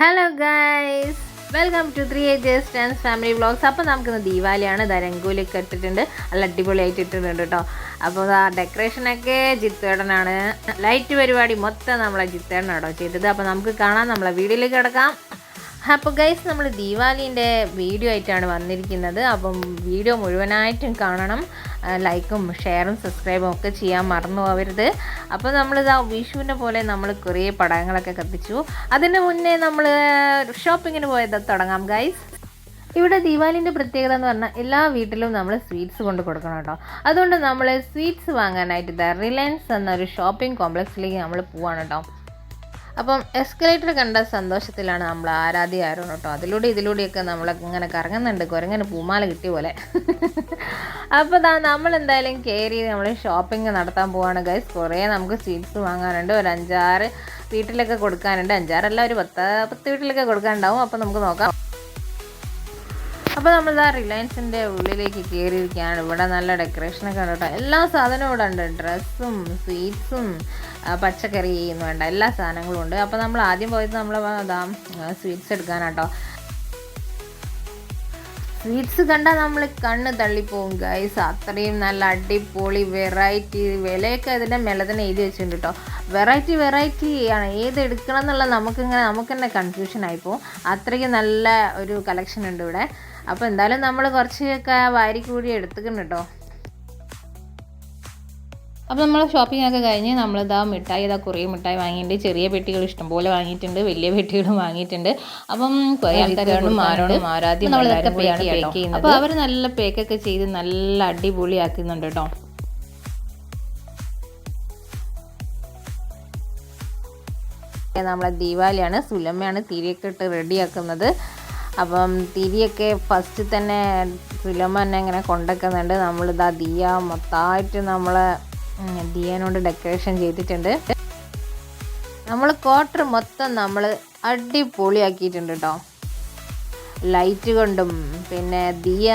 Hello guys welcome to three agers dance family vlogs അപ്പോൾ നമുക്കിന്ന് ദീപാവലിയാണ്. ഇതാ രംഗോലിയൊക്കെ ഇട്ടിട്ടുണ്ട് നല്ല അടിപൊളിയായിട്ട് ഇട്ടിട്ടുണ്ട് കേട്ടോ അപ്പോൾ ആ ഡെക്കറേഷനൊക്കെ ജിത്തേടനാണ്. ലൈറ്റ് പരിപാടി മൊത്തം നമ്മളെ ജിത്തേടനാണ് കേട്ടോ ചെയ്തത്. അപ്പോൾ നമുക്ക് കാണാം. നമ്മളെ വീഡിയോയിലേക്ക് കിടക്കാം. അപ്പോൾ ഗൈസ് നമ്മൾ ദീപാവലിന്റെ വീഡിയോ ആയിട്ടാണ് വന്നിരിക്കുന്നത്. അപ്പം വീഡിയോ മുഴുവനായിട്ടും കാണണം. ലൈക്കും ഷെയറും സബ്സ്ക്രൈബും ഒക്കെ ചെയ്യാൻ മറന്നു പോകരുത്. അപ്പോൾ നമ്മളിതാ വിഷുവിനെ പോലെ നമ്മൾ കുറേ പടങ്ങളൊക്കെ കത്തിച്ചു. അതിന് മുന്നേ നമ്മൾ ഷോപ്പിങ്ങിന് പോയത് തുടങ്ങാം ഗൈസ്. ഇവിടെ ദീപാവലിന്റെ പ്രത്യേകത എന്ന് പറഞ്ഞാൽ എല്ലാ വീട്ടിലും നമ്മൾ സ്വീറ്റ്സ് കൊണ്ട് കൊടുക്കണം കേട്ടോ. അതുകൊണ്ട് നമ്മൾ സ്വീറ്റ്സ് വാങ്ങാനായിട്ട് ദ റിലയൻസ് എന്നൊരു ഷോപ്പിംഗ് കോംപ്ലക്സിലേക്ക് നമ്മൾ പോവാണ് കേട്ടോ. അപ്പം എസ്കലേറ്റർ കണ്ട സന്തോഷത്തിലാണ് നമ്മൾ ആരാധ്യ ആരും കേട്ടോ. അതിലൂടെ ഇതിലൂടെയൊക്കെ നമ്മൾ ഇങ്ങനെ കറങ്ങുന്നുണ്ട്. കുരങ്ങനെ പൂമാല കിട്ടിയ പോലെ. അപ്പോൾ ദാ നമ്മൾ എന്തായാലും കയറി നമ്മൾ ഷോപ്പിംഗ് നടത്താൻ പോവാണ്. ഗൈസ് കുറേ നമുക്ക് സ്വീറ്റ്സ് വാങ്ങാനുണ്ട്. ഒരു അഞ്ചാറ് വീട്ടിലൊക്കെ കൊടുക്കാനുണ്ട്. അഞ്ചാറല്ല ഒരു പത്ത് പത്ത് വീട്ടിലൊക്കെ കൊടുക്കാനുണ്ടാവും. അപ്പോൾ നമുക്ക് നോക്കാം. അപ്പോൾ നമ്മൾ നമ്മളിതാ റിലയൻസിന്റെ ഉള്ളിലേക്ക് കയറിയിരിക്കുകയാണ് ഇവിടെ നല്ല ഡെക്കറേഷനൊക്കെ ഉണ്ട് കേട്ടോ. എല്ലാ സാധനവും ഇവിടെ ഉണ്ട്. ഡ്രസ്സും സ്വീറ്റ്സും പച്ചക്കറി എന്ന് വേണ്ട. എല്ലാ സാധനങ്ങളും ഉണ്ട്. അപ്പോൾ നമ്മൾ ആദ്യം പോയത് നമ്മൾ അതാ സ്വീറ്റ്സ് എടുക്കാനാട്ടോ. സ്വീറ്റ്സ് കണ്ടാൽ നമ്മൾ കണ്ണ് തള്ളിപ്പോവും ഗൈസ് അത്രയും നല്ല അടിപൊളി വെറൈറ്റി വിലയൊക്കെ അതിന്റെ മേലെ തന്നെ എഴുതി വെച്ചിട്ടുണ്ട് കേട്ടോ. വെറൈറ്റി വെറൈറ്റി ആണ്. ഏത് എടുക്കണം എന്നുള്ള നമുക്കിങ്ങനെ നമുക്ക് തന്നെ കൺഫ്യൂഷൻ ആയിപ്പോവും അത്രയ്ക്ക് നല്ല ഒരു കളക്ഷൻ ഉണ്ട് ഇവിടെ. അപ്പോൾ എന്തായാലും നമ്മൾ കുറച്ചൊക്കെ വാരി കൂടി എടുത്തുക്കണം കേട്ടോ അപ്പോൾ നമ്മൾ ഷോപ്പിംഗ് ഒക്കെ കഴിഞ്ഞ് നമ്മളിതാ മിഠായി ഇതാ കുറേ മിഠായി വാങ്ങിയിട്ടുണ്ട്. ചെറിയ പെട്ടികൾ ഇഷ്ടംപോലെ വാങ്ങിയിട്ടുണ്ട് വലിയ പെട്ടികളും വാങ്ങിയിട്ടുണ്ട്. അപ്പം കുറേ ആൾക്കാരോടും മാരോടും ആരാധ്യം നമ്മളിതൊക്കെ പേക്ക് ചെയ്യുന്നത്. അപ്പോൾ അവർ നല്ല പേക്കൊക്കെ ചെയ്ത് നല്ല അടിപൊളിയാക്കുന്നുണ്ട് കേട്ടോ നമ്മളെ ദീപാവലിയാണ് സുലമ്മയാണ് തിരിയൊക്കെ ഇട്ട് റെഡിയാക്കുന്നത് അപ്പം തിരിയൊക്കെ ഫസ്റ്റ് തന്നെ സുലമ്മ തന്നെ ഇങ്ങനെ കൊണ്ടുവെക്കുന്നുണ്ട്. നമ്മളിതാ ദിയ മൊത്തമായിട്ട് നമ്മൾ ദിയനോട് ഡെക്കറേഷൻ ചെയ്തിട്ടുണ്ട്. നമ്മൾ ക്വാർട്ടർ മൊത്തം നമ്മൾ അടിപൊളിയാക്കിയിട്ടുണ്ട് കേട്ടോ ലൈറ്റ് കൊണ്ടും പിന്നെ ദിയ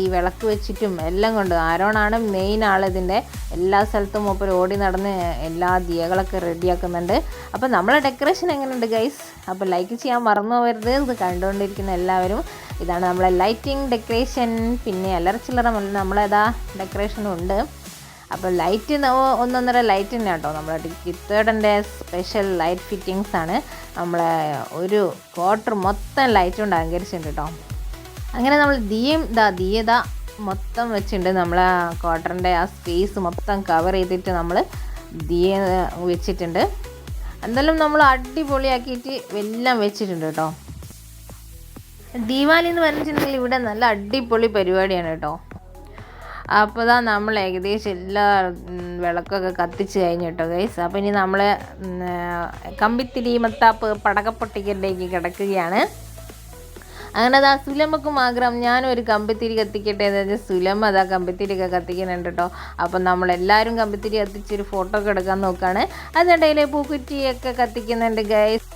ഈ വിളക്ക് വെച്ചിട്ടും എല്ലാം കൊണ്ടും ആരോണാണ് മെയിൻ ആളിതിന്റെ എല്ലാ സ്ഥലത്തും മൂപ്പർ ഓടി നടന്ന് എല്ലാ ദിയകളൊക്കെ റെഡിയാക്കുന്നുണ്ട് അപ്പോൾ നമ്മളെ ഡെക്കറേഷൻ എങ്ങനെയുണ്ട് ഗൈസ് അപ്പോൾ ലൈക്ക് ചെയ്യാൻ മറന്നു പോകരുത് ഇത് കണ്ടുകൊണ്ടിരിക്കുന്ന എല്ലാവരും ഇതാണ് നമ്മളെ ലൈറ്റിംഗ് ഡെക്കറേഷൻ പിന്നെ അല്ലറ നമ്മളേതാ ഡെക്കറേഷനും ഉണ്ട്. അപ്പോൾ ലൈറ്റ് ഒന്നൊന്നര ലൈറ്റ് തന്നെ കേട്ടോ നമ്മുടെ കിത്തേടന്റെ സ്പെഷ്യൽ ലൈറ്റ് ഫിറ്റിങ്സ് ആണ്. നമ്മളെ ഒരു ക്വാർട്ടർ മൊത്തം ലൈറ്റ് കൊണ്ട് അലങ്കരിച്ചിട്ടുണ്ട് കേട്ടോ അങ്ങനെ നമ്മൾ ദിയം ഇതാ ദിയത മൊത്തം വെച്ചിട്ടുണ്ട്. നമ്മളെ ക്വാർട്ടറിന്റെ ആ സ്പേസ് മൊത്തം കവർ ചെയ്തിട്ട് നമ്മൾ ദിയ വെച്ചിട്ടുണ്ട്. എന്തായാലും നമ്മൾ അടിപൊളിയാക്കിയിട്ട് എല്ലാം വെച്ചിട്ടുണ്ട് കേട്ടോ ദീപാവലി എന്ന് പറഞ്ഞിട്ടുണ്ടെങ്കിൽ ഇവിടെ നല്ല അടിപൊളി പരിപാടിയാണ് കേട്ടോ അപ്പോൾ ഇതാ നമ്മൾ ഏകദേശം എല്ലാ വിളക്കൊക്കെ കത്തിച്ച് കഴിഞ്ഞിട്ടോ ഗൈസ് അപ്പോൾ ഇനി നമ്മൾ കമ്പിത്തിരി മത്താപ്പ് പടക്കപ്പൊട്ടിക്കലേക്ക് കിടക്കുകയാണ്. അങ്ങനെ അതാ സുലമക്കും ആഗ്രഹം ഞാനും ഒരു കമ്പിത്തിരി കത്തിക്കട്ടെ എന്ന് വെച്ചാൽ സുലമ അതാ കമ്പിത്തിരിയൊക്കെ കത്തിക്കുന്നുണ്ട് കേട്ടോ അപ്പം നമ്മളെല്ലാവരും കമ്പിത്തിരി കത്തിച്ചൊരു ഫോട്ടോ ഒക്കെ എടുക്കാൻ നോക്കുകയാണ് അതിനിടയിൽ പൂക്കുറ്റിയൊക്കെ കത്തിക്കുന്നുണ്ട് ഗൈസ്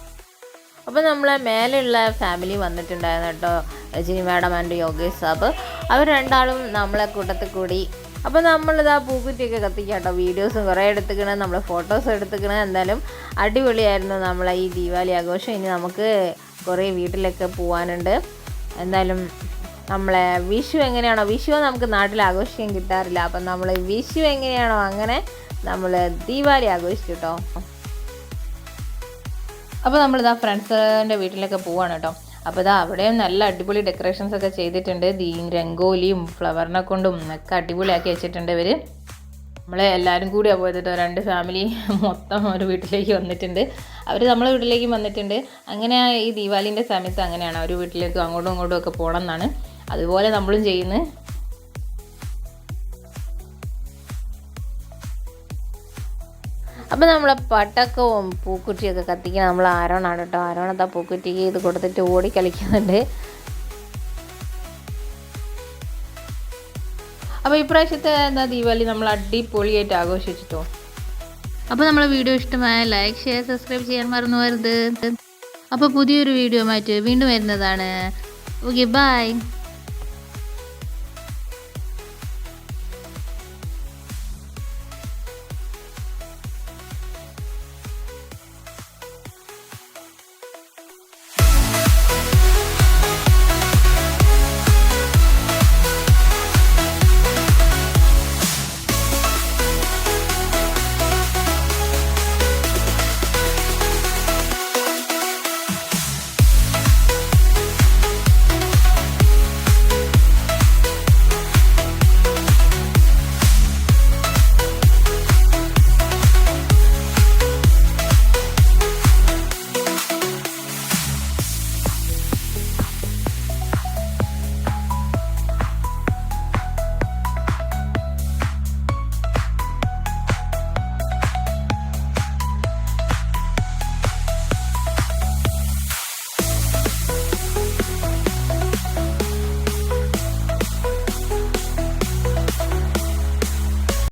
അപ്പോൾ നമ്മളെ മേലെയുള്ള ഫാമിലി വന്നിട്ടുണ്ടായിരുന്നു കേട്ടോ രജനി മാഡം ആൻഡ് യോഗേഷ് സാബ്. അവർ രണ്ടാളും നമ്മളെ കൂട്ടത്തിൽ കൂടി. അപ്പോൾ നമ്മളിതാ പൂക്കുറ്റിയൊക്കെ കത്തിക്കാം കേട്ടോ വീഡിയോസും കുറേ എടുത്തുക്കണേ നമ്മൾ ഫോട്ടോസ് എടുത്തുക്കണേ. എന്തായാലും അടിപൊളിയായിരുന്നു നമ്മളെ ഈ ദീപാവലി ആഘോഷം. ഇനി നമുക്ക് കുറേ വീട്ടിലൊക്കെ പോകാനുണ്ട് എന്തായാലും നമ്മളെ വിഷു എങ്ങനെയാണോ വിഷു നമുക്ക് നാട്ടിൽ ആഘോഷിക്കാൻ കിട്ടാറില്ല. അപ്പം നമ്മൾ വിഷു എങ്ങനെയാണോ അങ്ങനെ നമ്മൾ ദീപാവലി ആഘോഷിച്ചു കേട്ടോ അപ്പോൾ നമ്മളിതാ ഫ്രണ്ട്സിന്റെ വീട്ടിലൊക്കെ പോവാണ് കേട്ടോ. അപ്പോൾ ഇതാ അവിടെയും നല്ല അടിപൊളി ഡെക്കറേഷൻസ് ഒക്കെ ചെയ്തിട്ടുണ്ട്. ദീ രംഗോലിയും ഫ്ലവറിനെ കൊണ്ടും ഒക്കെ അടിപൊളിയാക്കി വെച്ചിട്ടുണ്ട് ഇവർ നമ്മളെ എല്ലാവരും കൂടിയാണ് പോയത് രണ്ട് ഫാമിലി മൊത്തം ഒരു വീട്ടിലേക്ക് വന്നിട്ടുണ്ട്. അവർ നമ്മളെ വീട്ടിലേക്ക് വന്നിട്ടുണ്ട്. അങ്ങനെ ഈ ദീപാവലിന്റെ സമയത്ത് അങ്ങനെയാണ്. ഒരു വീട്ടിലേക്ക് അങ്ങോട്ടും ഇങ്ങോട്ടും ഒക്കെ പോകണം എന്നാണ്. അതുപോലെ നമ്മളും ചെയ്യുന്നത് അപ്പോൾ നമ്മളെ പട്ടക്കവും പൂക്കുറ്റിയൊക്കെ കത്തിക്കാൻ നമ്മൾ ആരോണാണ് കേട്ടോ. ആരോണത്താ പൂക്കുറ്റിക്ക് ഇത് കൊടുത്തിട്ട് ഓടി കളിക്കുന്നുണ്ട്. അപ്പോൾ ഇപ്രാവശ്യത്തെ എന്താ ദീപാവലി നമ്മൾ അടിപൊളിയായിട്ട് ആഘോഷിച്ചിട്ടോ? അപ്പോൾ നമ്മളെ വീഡിയോ ഇഷ്ടമായ ലൈക്ക് ഷെയർ സബ്സ്ക്രൈബ് ചെയ്യാൻ മറന്നു പോകരുത് അപ്പോൾ പുതിയൊരു വീഡിയോ മാറ്റി വീണ്ടും വരുന്നതാണ്. Okay bye